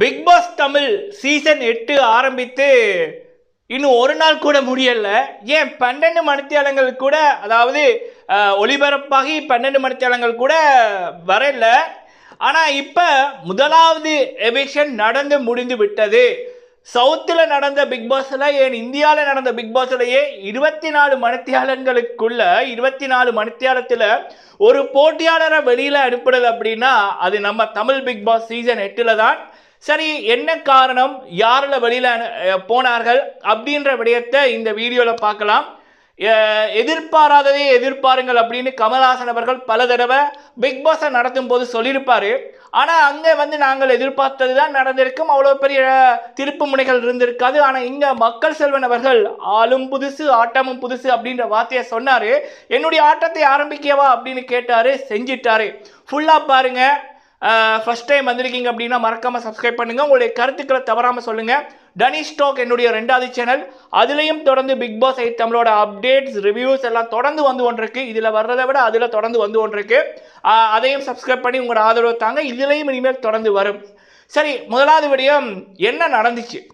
Big pass Tamil season எட்டு ஆரம்பித்து இன்னும் ஒரு நாள் கூட முடியலை. ஏன் பன்னெண்டு மணித்தியாலங்கள் கூட அதாவது ஒளிபரப்பாகி பன்னெண்டு மணித்தியாலங்கள் கூட வரல. ஆனால் இப்போ முதலாவது எவிக்ஷன் நடந்து முடிந்து விட்டது. சவுத்தில் நடந்த பிக் பாஸில் ஏன் இந்தியாவில் நடந்த பிக் பாஸ்லேயே இருபத்தி நாலு மணித்தியாலங்களுக்குள்ள இருபத்தி நாலு மணித்தியாலத்தில் ஒரு போட்டியாளரை வெளியில் அனுப்புறது அப்படின்னா அது நம்ம தமிழ் பிக் பாஸ் சீசன் எட்டில் தான் சரி என்ன காரணம்? யாரில் வெளியில் போனார்கள்? அப்படின்ற விடயத்தை இந்த வீடியோவில் பார்க்கலாம். எதிர்பாராததே எதிர்பாராததை எதிர்பாருங்கள் அப்படின்னு கமல்ஹாசன் அவர்கள் பல தடவை பிக் பாஸை நடத்தும் போது சொல்லியிருப்பார். ஆனால் அங்கே வந்து நாங்கள் எதிர்பார்த்தது தான் நடந்திருக்கும். அவ்வளோ பெரிய திருப்பு முனைகள் இருந்திருக்காது. ஆனால் இங்கே மக்கள் செல்வன் அவர்கள் ஆளும் புதுசு ஆட்டமும் புதுசு அப்படின்ற வார்த்தையை சொன்னார். என்னுடைய ஆட்டத்தை ஆரம்பிக்கவா அப்படின்னு கேட்டார் செஞ்சிட்டாரு. ஃபுல்லாக பாருங்கள் ஃபஸ்ட் டைம் வந்திருக்கீங்க அப்படின்னா மறக்காமல் சப்ஸ்கிரைப் பண்ணுங்கள் உங்களுடைய கருத்துக்களை தவறாமல் சொல்லுங்கள் டனி ஸ்டாக் என்னுடைய ரெண்டாவது சேனல் அதுலேயும் தொடர்ந்து பிக் பாஸ் ஐ தமிழோட அப்டேட்ஸ் ரிவ்யூஸ் எல்லாம் தொடர்ந்து வந்து ஒன்றிருக்கு இதில் வர்றதை விட அதில் தொடர்ந்து வந்து ஒன்றிருக்கு அதையும் சப்ஸ்கிரைப் பண்ணி உங்களோட ஆதரவு தாங்க. இதுலேயும் இனிமேல் தொடர்ந்து வரும். சரி முதலாவது விடயம் என்ன நடந்துச்சு?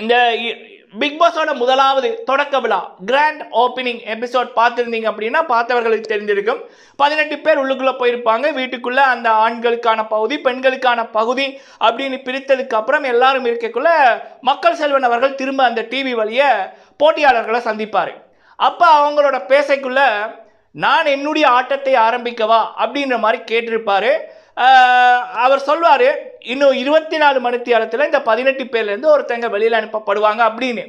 இந்த இ- பிக் பாஸோட முதலாவது தொடக்க விழா கிராண்ட் ஓப்பனிங் எபிசோட் பார்த்துருந்தீங்க அப்படின்னா பார்த்தவர்களுக்கு தெரிஞ்சிருக்கும் பதினெட்டு பேர் உள்ளுக்குள்ளே போயிருப்பாங்க. வீட்டுக்குள்ளே அந்த ஆண்களுக்கான பகுதி பெண்களுக்கான பகுதி அப்படின்னு பிரித்ததுக்கு அப்புறம் எல்லாரும் இருக்கக்குள்ள மக்கள் செல்வன் அவர்கள் திரும்ப அந்த டிவி வழிய போட்டியாளர்களை சந்திப்பார். அப்போ அவங்களோட பேசைக்குள்ள நான் என்னுடைய ஆட்டத்தை ஆரம்பிக்கவா? அப்படின்ற மாதிரி கேட்டிருப்பாரு. அவர் சொல்வார் இன்னும் இருபத்தி நாலு மணித்தியாலத்தில் இந்த பதினெட்டு பேர்லேருந்து ஒருத்தங்க வெளியில் அனுப்பப்படுவாங்க அப்படின்னு.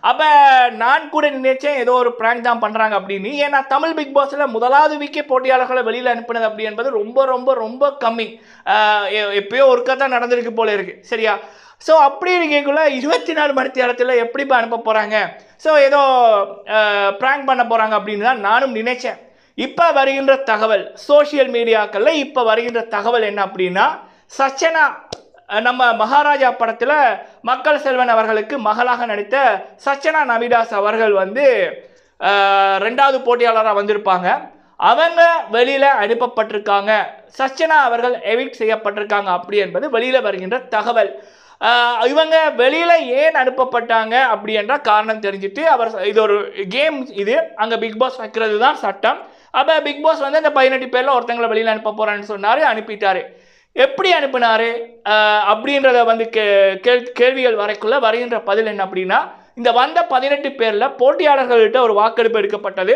அப்போ நான் கூட நினைச்சேன் ஏதோ ஒரு ப்ராங்க் தான் பண்ணுறாங்க அப்படின்னு. ஏன்னா தமிழ் பிக் பாஸில் முதலாவது வீக்கே போட்டியாளர்களை வெளியில் அனுப்பினது அப்படி என்பது ரொம்ப ரொம்ப ரொம்ப கம்மி. எ- எப்பயோ ஒருக்கா தான் நடந்திருக்கு போல இருக்கு. சரியா? ஸோ அப்படி இருக்கக்குள்ள இருபத்தி நாலு மணித்தியாலத்தில் எப்படி அனுப்ப போகிறாங்க ஸோ ஏதோ ப்ராங்க் பண்ண போகிறாங்க அப்படின்னு தான் நானும் நினைச்சேன். இப்போ வருகின்ற தகவல் சோஷியல் மீடியாக்களில் இப்போ வருகின்ற தகவல் என்ன அப்படின்னா சச்சனா நம்ம மகாராஜா படத்தில் மக்கள் செல்வன் அவர்களுக்கு மகளாக நடித்த சச்சனா நவிதாஸ் அவர்கள் வந்து ரெண்டாவது போட்டியாளராக வந்திருப்பாங்க. அவங்க வெளியில் அனுப்பப்பட்டிருக்காங்க. சச்சனா அவர்கள் எவிக்ட் செய்யப்பட்டிருக்காங்க அப்படி என்பது வெளியில் வருகின்ற தகவல். இவங்க வெளியில் ஏன் அனுப்பப்பட்டாங்க அப்படி என்ற காரணம் தெரிஞ்சுட்டு அவர் இது ஒரு கேம் இது. அங்கே பிக் பாஸ் வைக்கிறது தான் சட்டம். அப்போ பிக் பாஸ் வந்து அந்த பதினெட்டு பேரில் ஒருத்தங்களை வெளியில் அனுப்ப போகிறான்னு சொன்னார் அனுப்பிட்டார். எப்படி அனுப்பினாரு? அப்படின்றத வந்து கே கேள் கேள்விகள் வரைக்குள்ள வருகின்ற பதில் என்ன அப்படின்னா இந்த வந்த பதினெட்டு பேரில் போட்டியாளர்கள்கிட்ட ஒரு வாக்கெடுப்பு எடுக்கப்பட்டது.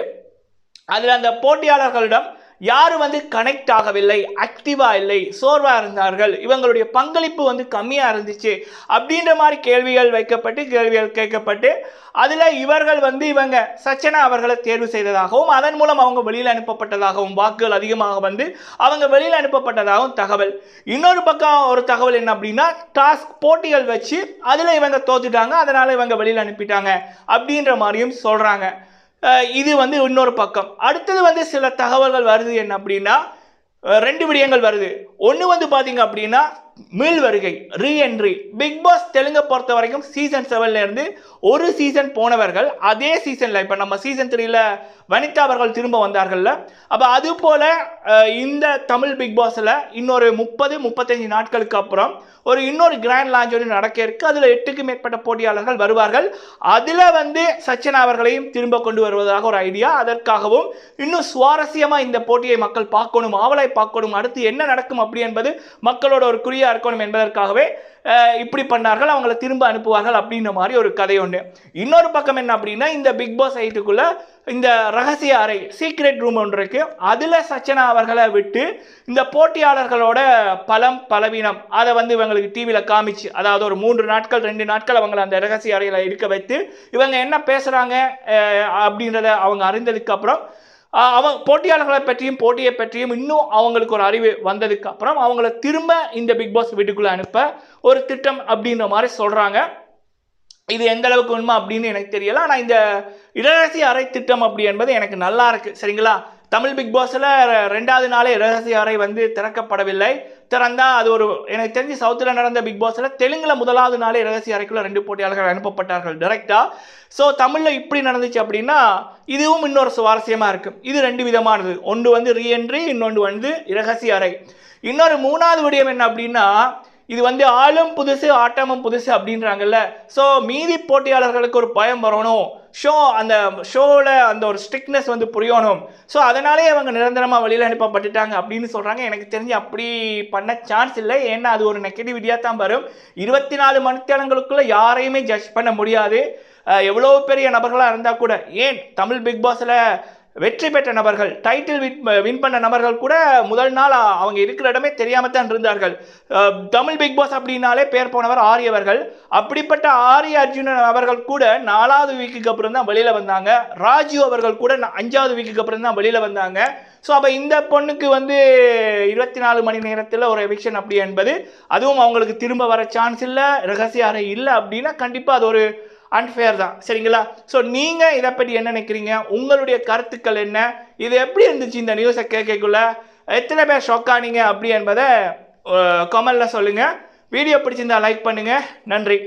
அதில் அந்த போட்டியாளர்களிடம் யாரும் வந்து கனெக்ட் ஆகவில்லை ஆக்டிவாக இல்லை சோர்வாக இருந்தார்கள். இவங்களுடைய பங்களிப்பு வந்து கம்மியாக இருந்துச்சு அப்படின்ற மாதிரி கேள்விகள் வைக்கப்பட்டு கேள்விகள் கேட்கப்பட்டு அதில் இவர்கள் வந்து இவங்க சச்சனா அவர்களை தேர்வு செய்ததாகவும் அதன் மூலம் அவங்க வெளியில் அனுப்பப்பட்டதாகவும் வாக்குகள் அதிகமாக வந்து அவங்க வெளியில் அனுப்பப்பட்டதாகவும் தகவல். இன்னொரு பக்கம் ஒரு தகவல் என்ன அப்படின்னா டாஸ்க் போட்டிகள் வச்சு அதில் இவங்க தோத்துட்டாங்க அதனால் இவங்க வெளியில் அனுப்பிட்டாங்க அப்படின்ற மாதிரியும் சொல்கிறாங்க இது வந்து இன்னொரு பக்கம். அடுத்தது வந்து சில தகவல்கள் வருது என்ன அப்படின்னா ரெண்டு விடயங்கள் வருது. ஒன்று வந்து பார்த்தீங்க அப்படின்னா மீள் வருகை ரீஎன்ட்ரி பிக் பாஸ் தெலுங்கை பொறுத்த வரைக்கும் சீசன் செவன்ல இருந்து ஒரு சீசன் போனவர்கள் அதே சீசனில் இப்போ நம்ம சீசன் த்ரீல வனிதா அவர்கள் திரும்ப வந்தார்கள்ல. அப்போ அது போல் இந்த தமிழ் பிக் பாஸில் இன்னொரு முப்பது முப்பத்தஞ்சு நாட்களுக்கு அப்புறம் ஒரு இன்னொரு கிராண்ட் லான்ச் ஒன்று நடக்க இருக்கு. அதில் எட்டுக்கு மேற்பட்ட போட்டியாளர்கள் வருவார்கள். அதில் வந்து சச்சின் அவர்களையும் திரும்ப கொண்டு வருவதாக ஒரு ஐடியா அதற்காகவும் இன்னும் சுவாரஸ்யமாக இந்த போட்டியை மக்கள் பார்க்கணும் ஆவலை பார்க்கணும் அடுத்து என்ன நடக்கும் அப்படி என்பது மக்களோட ஒரு குறியா இருக்கணும் என்பதற்காகவே இப்படி பண்ணார்கள் அவங்கள திரும்ப அனுப்புவார்கள் அப்படின்ற மாதிரி ஒரு கதை ஒன்று இன்னொரு பக்கம் என்ன அப்படின்னா இந்த பிக் பாஸ் ஐட்டுக்குள்ள இந்த ரகசிய அறை சீக்ரெட் ரூம் ஒன்று இருக்குது அதில் சச்சனா அவர்களை விட்டு இந்த போட்டியாளர்களோட பலம் பலவீனம் அதை வந்து இவங்களுக்கு டிவியில் காமிச்சு அதாவது ஒரு மூன்று நாட்கள் ரெண்டு நாட்கள் அவங்களை அந்த ரகசிய அறையில் இருக்க வைத்து இவங்க என்ன பேசுகிறாங்க அப்படின்றத அவங்க அறிந்ததுக்கப்புறம் அவன் போட்டியாளர்களை பற்றியும் போட்டியை பற்றியும் இன்னும் அவங்களுக்கு ஒரு அறிவு வந்ததுக்கு அப்புறம் அவங்கள திரும்ப இந்த பிக் பாஸ் வீட்டுக்குள்ளே அனுப்ப ஒரு திட்டம் அப்படின்ற மாதிரி சொல்கிறாங்க இது எந்த அளவுக்கு உண்மை அப்படின்னு எனக்கு தெரியல. ஆனால் இந்த இரகசிய அறை திட்டம் அப்படி என்பது எனக்கு நல்லா இருக்கு. சரிங்களா? தமிழ் பிக் பாஸில் ரெண்டாவது நாளே இரகசிய அறை வந்து திறக்கப்படவில்லை. திறந்தா அது ஒரு எனக்கு தெரிஞ்சு சவுத்தில் நடந்த பிக் பாஸில் தெலுங்கில் முதலாவது நாளே ரகசிய அறைக்குள்ள ரெண்டு போட்டியாளர்கள் அனுப்பப்பட்டார்கள் டைரெக்டாக ஸோ தமிழில் இப்படி நடந்துச்சு அப்படின்னா இதுவும் இன்னொரு சுவாரஸ்யமாக இருக்கும் இது ரெண்டு விதமானது. ஒன்று வந்து ரீஎன்ட்ரி இன்னொன்று வந்து ரகசிய அறை. இன்னொரு மூணாவது விடயம் என்ன அப்படின்னா இது வந்து ஆளும் புதுசு ஆட்டமும் புதுசு அப்படின்றாங்கல்ல. ஸோ மீதி போட்டியாளர்களுக்கு ஒரு பயம் வரணும். ஷோ அந்த ஷோவில் அந்த ஒரு ஸ்ட்ரிக்னஸ் வந்து புரியணும். ஸோ அதனாலே அவங்க நிரந்தரமாக வெளியில் அனுப்பப்பட்டுட்டாங்க அப்படின்னு சொல்கிறாங்க எனக்கு தெரிஞ்சு அப்படி பண்ண சான்ஸ் இல்லை. ஏன்னா அது ஒரு நெகட்டிவிட்டியாக தான் வரும். இருபத்தி நாலு மணித்தேலங்களுக்குள்ள யாரையுமே ஜட்ஜ் பண்ண முடியாது. எவ்வளோ பெரிய நபர்களாக இருந்தால் கூட. ஏன்? தமிழ் பிக் பாஸில் வெற்றி பெற்ற நபர்கள் டைட்டில் வின் வின் பண்ண நபர்கள் கூட முதல் நாள் அவங்க இருக்கிற இடமே தெரியாமல் தான் இருந்தார்கள் தமிழ் பிக் பாஸ் அப்படின்னாலே பேர் போனவர் ஆரியவர்கள் அப்படிப்பட்ட ஆரிய அர்ஜுனன் அவர்கள் கூட நாலாவது வீக்குக்கு அப்புறம் தான் வெளியில் வந்தாங்க. ராஜீவ் அவர்கள் கூட அஞ்சாவது வீக்குக்கு அப்புறம் தான் வெளியில் வந்தாங்க. ஸோ அப்போ இந்த பொண்ணுக்கு வந்து இருபத்தி நாலு மணி நேரத்தில் ஒரு எவிக்ஷன் அப்படி என்பது அதுவும் அவங்களுக்கு திரும்ப வர சான்ஸ் இல்லை ரகசிய அறை இல்லை அப்படின்னா கண்டிப்பாக அது ஒரு அன்ஃபேர் தான். சரிங்களா? ஸோ நீங்கள் இதை பற்றி என்ன நினைக்கிறீங்க? உங்களுடைய கருத்துக்கள் என்ன? இது எப்படி இருந்துச்சு இந்த நியூஸை கேட்கக்குள்ள? எத்தனை பேர் ஷாக் ஆனீங்க? அப்படி என்பதை கமெண்டில் சொல்லுங்கள் வீடியோ பிடிச்சிருந்தா லைக் பண்ணுங்கள் நன்றி.